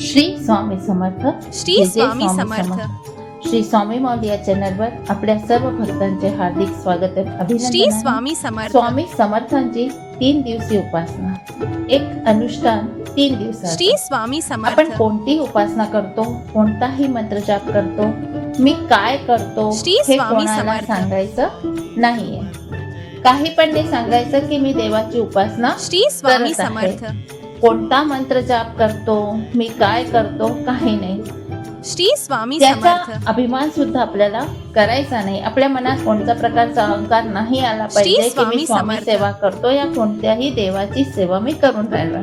श्री स्वामी समर्थ श्री स्वामी समर्थ. श्री स्वामी माऊली या चॅनलवर आपल्या सर्व भक्तांचे हार्दिक स्वागत आहे श्री अभिनंदन आहे. स्वामी समर्थ. स्वामी समर्थांची तीन दिवसीय उपासना. एक अनुष्ठान तीन दिवसात श्री स्वामी आपण समर्थ कोणती उपासना करतो कोणताही मंत्र जाप करतो मी काय करतो श्री हे स्वामी कोणाला समर्थ. सांगायचं नाहीये. काही पण नाही सांगायचं की मी देवाची उपासना श्री स्वामी करत आहे. समर्थ. कोणता मंत्र जाप करतो? मी काय करतो? काही नाही. श्री स्वामी त्याचा समर्थ. अभिमान सुद्धा आपल्याला करायचा नाही. आपल्या मनात कोणत्या प्रकारचा अहंकार नाही आला पाहिजे की स्वामी मी स्वामी समर्थ. सेवा करतो या कोणत्याही देवाची सेवा मी करून राहिलो.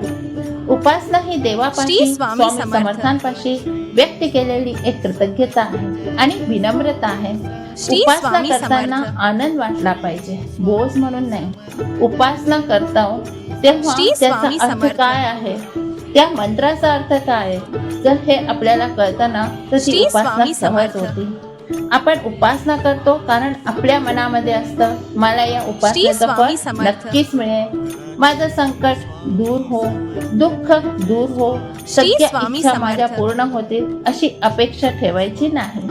उपासना ही देवापाशी श्री स्वामी स्वामी समर्थ. समर्थांपाशी व्यक्त केलेली एक कृतज्ञता आहे आणि विनम्रता आहे. श्री उपासना स्वामी करताना समर्थ. आनंद वाटला पाहिजे. बोज म्हणून नाही. उपासना करता तेव्हा त्याचा अर्थ समर्थ. काय आहे त्या मंत्राचा अर्थ काय आहे जर हे आपल्याला कळतं ना तर ती उपासना सहज. होती आपण उपासना करतो कारण आपल्या मनामध्ये असतं मला या उपासनेचं फळ. नक्कीच मिळेल माझं संकट दूर हो दुःख दूर हो स्वामी इच्छा माझ्या. पूर्ण होतील अशी अपेक्षा ठेवायची नाही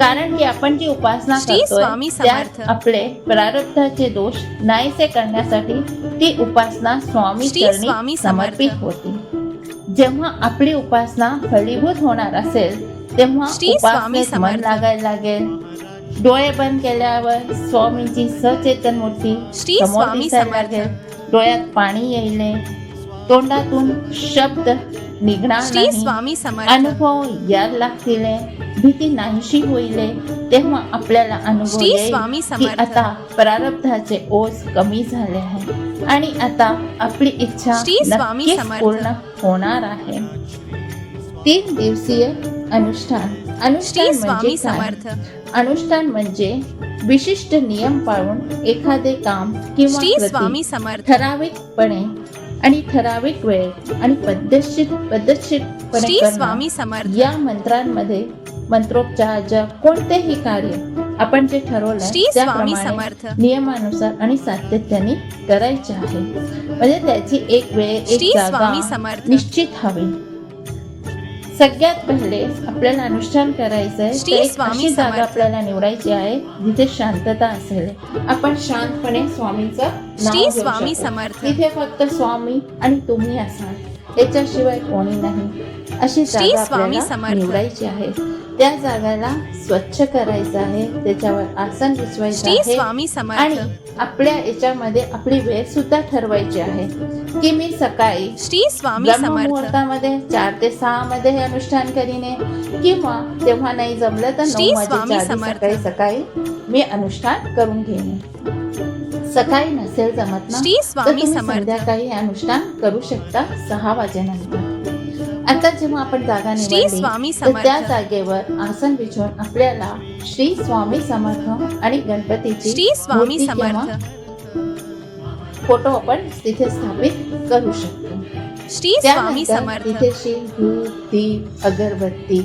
कारण की आपण जी उपासना करतोय त्यात. आपले प्रारब्धाचे दोष नाहीसे करण्यासाठी ती उपासना स्वामी चरणी समर्पित. होती जेव्हा आपली उपासना फलीभूत होणार असेल तेव्हा उपासनेत मन. लागायला लागेल डोळे बंद केल्यावर स्वामींची सचेतन मूर्ती समोर स्वामी दिसायला समर्थ. लागेल डोळ्यात पाणी येईल तोंडातून शब्द निघणार नाही अनुभव यायला लागतील भीती नाहीशी होईल तेव्हा आपल्याला अनुभव येईल की. आता प्रारब्धाचे ओझ कमी झाले आहे. आणि आता आपली इच्छा नक्कीच. पूर्ण होणार आहे. तीन दिवसीय अनुष्ठान. अनुष्ठान म्हणजे काय? अनुष्ठान म्हणजे विशिष्ट नियम पाळून एखादे काम किंवा ठराविकपणे आणि ठराविक वेळेत आणि पद्धतशीर पद्धतशीरपणे या मंत्रांमध्ये मंत्रोपचार जप कोणतेही कार्य आपण जे स्वामी त्याप्रमाणे समर्थ. नियमानुसार आणि सातत्याने करायचे आहे. म्हणजे त्याची एक वेळ एक स्वामी जागा समर्थ. निश्चित हवी. सगळ्यात पहिले आपल्याला अनुष्ठान करायचं आहे अशी जागा. आपल्याला निवडायची आहे जिथे शांतता असेल. आपण शांतपणे स्वामींचं स्वामी. समर्थ. तिथे फक्त स्वामी आणि तुम्ही असाल. याच्याशिवाय कोणी नाही. अशी जागा स्वामी आपल्याला. निवडायची आहे. त्या जागाला स्वच्छ करायचं आहे. त्याच्यावर आसन श्री आहे. आणि आपल्या याच्यामध्ये आपली वेळ सुद्धा ठरवायची आहे. की मी सकाळी श्री स्वामी ब्रह्ममुहूर्तामध्ये चार ते सहा मध्ये हे अनुष्ठान करीने किंवा तेव्हा नाही जमलं तर नऊ. सकाळी सकाळी मी अनुष्ठान करून घेईन. सकाळी नसेल जमत ना तर तुम्ही संध्याकाळी हे अनुष्ठान करू शकता सहा वाजेनंतर. आता जेव्हा आपण जागा श्री स्वामी त्या जागेवर आसन बिछवून आपल्याला श्री स्वामी समर्थ आणि गणपतीची श्री स्वामी समर्थ. फोटो आपण तिथे स्थापित करू शकतो. श्री स्वामी समर्थ. तिथे शील धूप दीप अगरबत्ती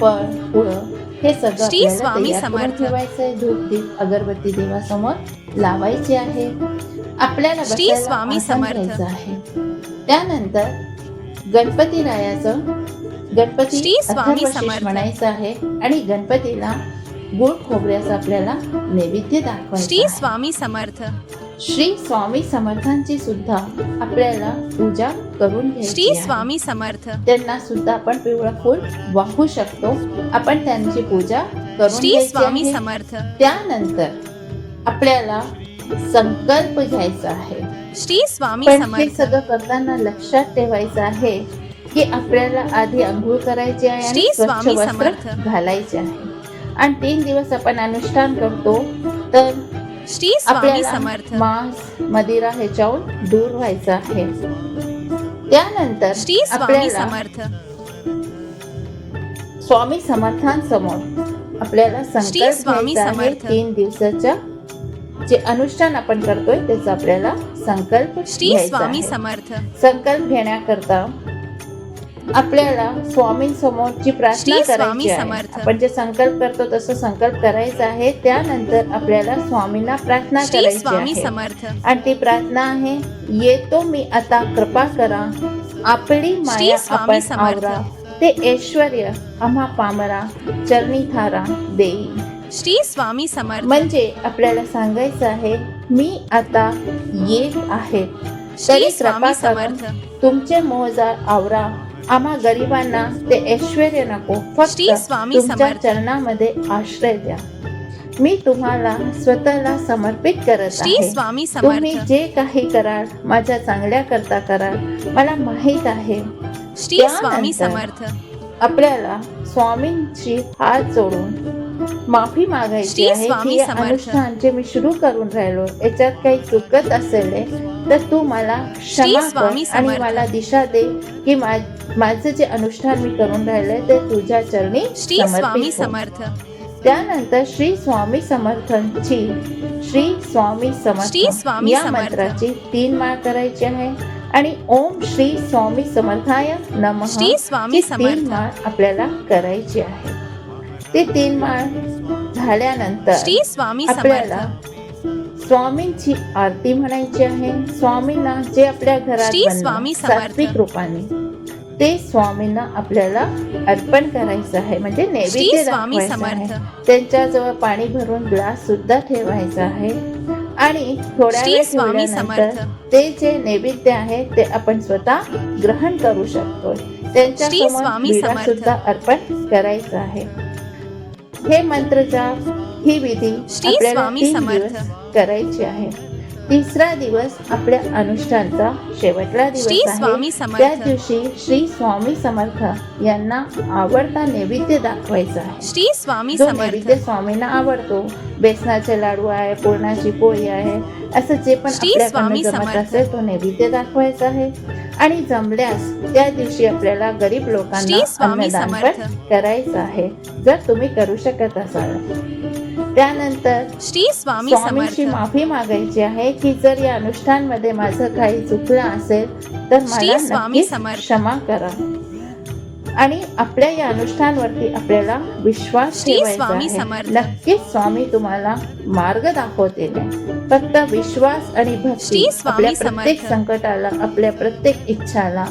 फळ फुळं हे सगळं श्री स्वामी समर्थ. ठेवायचंय धूप दीप अगरबत्ती देवासमोर लावायची आहे. आपल्याला श्री स्वामी समर्थ. आहे. त्यानंतर गणपती रायाचं गणपती. म्हणायचं आहे आणि गणपतीला गुळ खोबऱ्याचं आपल्याला नैवेद्य दाखवायचं श्री. स्वामी समर्थ श्री स्वामी समर्थांची सुद्धा आपल्याला पूजा करून श्री. स्वामी समर्थ त्यांना सुद्धा आपण पिवळं फूल वाहू शकतो आपण त्यांची पूजा करून श्री स्वामी. समर्थ त्यानंतर आपल्याला संकल्प घ्यायचा आहे श्री स्वामी पण हे समर्थ. सगळं करताना लक्षात ठेवायचं आहे की आपल्याला आधी आंघोळ करायची आहे आणि स्वच्छ स्वामी वस्त्र समर्थ. घालायचे आहे. आणि तीन दिवस आपण अनुष्ठान करतो तर श्री स्वामी समर्थ. मांस मदिरा ह्याच्याहून दूर व्हायचं आहे. त्यानंतर श्री स्वामी समर्थ. स्वामी समर्थांसमोर आपल्याला संकल्प स्वामी समर्थ. तीन दिवसाच्या जे अनुष्ठान आपण करतोय त्याचा आपल्याला संकल्प श्री स्वामी. समर्थ. संकल्प घेण्याकरता आपल्याला स्वामींसमोरची प्रार्थना करायची आहे. आपण जे संकल्प करतो तसं संकल्प करायचा आहे. त्यानंतर आपल्याला स्वामींना प्रार्थना करायची स्वामी आहे. समर्थ. आणि ती प्रार्थना आहे येतो मी आता कृपा करा. आपली माया स्वामी आपण. आवरा. ते ऐश्वर आम्हा पामरा. चरणी थारा देई. श्री स्वामी समर्थ. म्हणजे आपल्याला सांगायचं आहे मी आता येत आहे. श्री तरी कृपा समर्थ. तुमचे मोहजार आवरा. आम्हा गरिबांना ते ऐश्वर नको. फक्त तुमच्या. चरणामध्ये आश्रय द्या. मी तुम्हाला स्वतःला समर्पित करत आहे. स्वामी तुम्ही जे काही कराल माझ्या चांगल्या करता कराल. मला माहीत आहे. श्री स्वामी समर्थ. आपल्याला स्वामींची हात जोडून माफी मागायची आहे की. अनुष्ठान जे मी सुरू करून राहिलो याच्यात काही चुकत असेल तर तू मला क्षमा कर आणि. मला दिशा दे की माझं जे अनुष्ठान मी करून राहिलंय ते तुझ्या चरणी समर्पित. समर्थ त्यानंतर श्री स्वामी समर्थांची श्री स्वामी समर्थ या. मंत्राची तीन माळ करायची आहे आणि ओम श्री स्वामी समर्थाय नमः श्री स्वामी तीन समर्थ. माळ आपल्याला करायची आहे ते तीन माळ झाल्यानंतर श्री स्वामी आपल्याला स्वामींची आरती म्हणायची आहे. स्वामींना जे आपल्या घरात स्वामी. सात्विक रूपाने ते स्वामींना आपल्याला अर्पण करायचं आहे. म्हणजे नैवेद्य स्वामी दाखवायचं आहे. त्यांच्याजवळ पाणी भरून ग्लास सुद्धा ठेवायचा आहे. आणि थोड्या वेळ स्वामी ठेवल्यानंतर. ते जे नैवेद्य आहे ते आपण स्वतः ग्रहण करू शकतो त्यांच्या. सुद्धा अर्पण करायचं आहे. हे मंत्र जाप ही विधी आपल्याला तीन समर्थ. दिवस करायची आहे तिसरा दिवस आपल्या अनुष्ठानचा शेवटला दिवस आहे. त्या दिवशी श्री स्वामी समर्थ यांना आवडता नैवेद्य दाखवायचा आहे. श्री स्वामी नैवेद्य स्वामींना आवडतो बेसनाचे लाडू आहे पुरणाची पोळी आहे असं जे पण स्वामी जमत समर्थ. असेल तो नैवेद्य दाखवायचा आहे. आणि जमल्यास त्या दिवशी आपल्याला गरीब लोकांना अन्नदान करायचं आहे जर तुम्ही करू शकत असाल. त्यानंतर श्री स्वामी स्वामींची माफी मागायची आहे की जर या अनुष्ठानमध्ये माझं काही चुकलं असेल तर श्री मला स्वामी. क्षमा करा आणि आपल्या या अनुष्ठानवरती आपल्याला विश्वास ठेवायचा. नक्कीच स्वामी तुम्हाला मार्ग दाखवतील फक्त विश्वास आणि भक्ती आपल्या प्रत्येक. संकटाला आपल्या प्रत्येक इच्छाला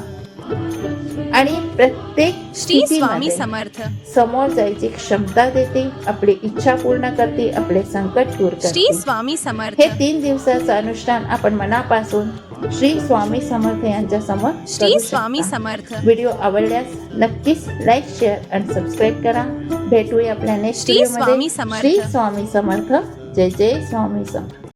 आणि प्रत्येक श्री स्वामी समर्थ. समोर जायची क्षमता देते आपली इच्छा पूर्ण करते आपले संकट दूर श्री करते स्वामी समर्थ. हे तीन दिवसाचं अनुष्ठान आपण मनापासून श्री स्वामी समर्थ यांच्या समोर श्री स्वामी. समर्थ. व्हिडिओ आवडल्यास नक्कीच लाईक शेअर आणि सबस्क्राईब करा. भेटूया आपल्या नेक्स्ट श्री व्हिडिओमध्ये स्वामी समर्थ. श्री स्वामी समर्थ. जय जय स्वामी समर्थ.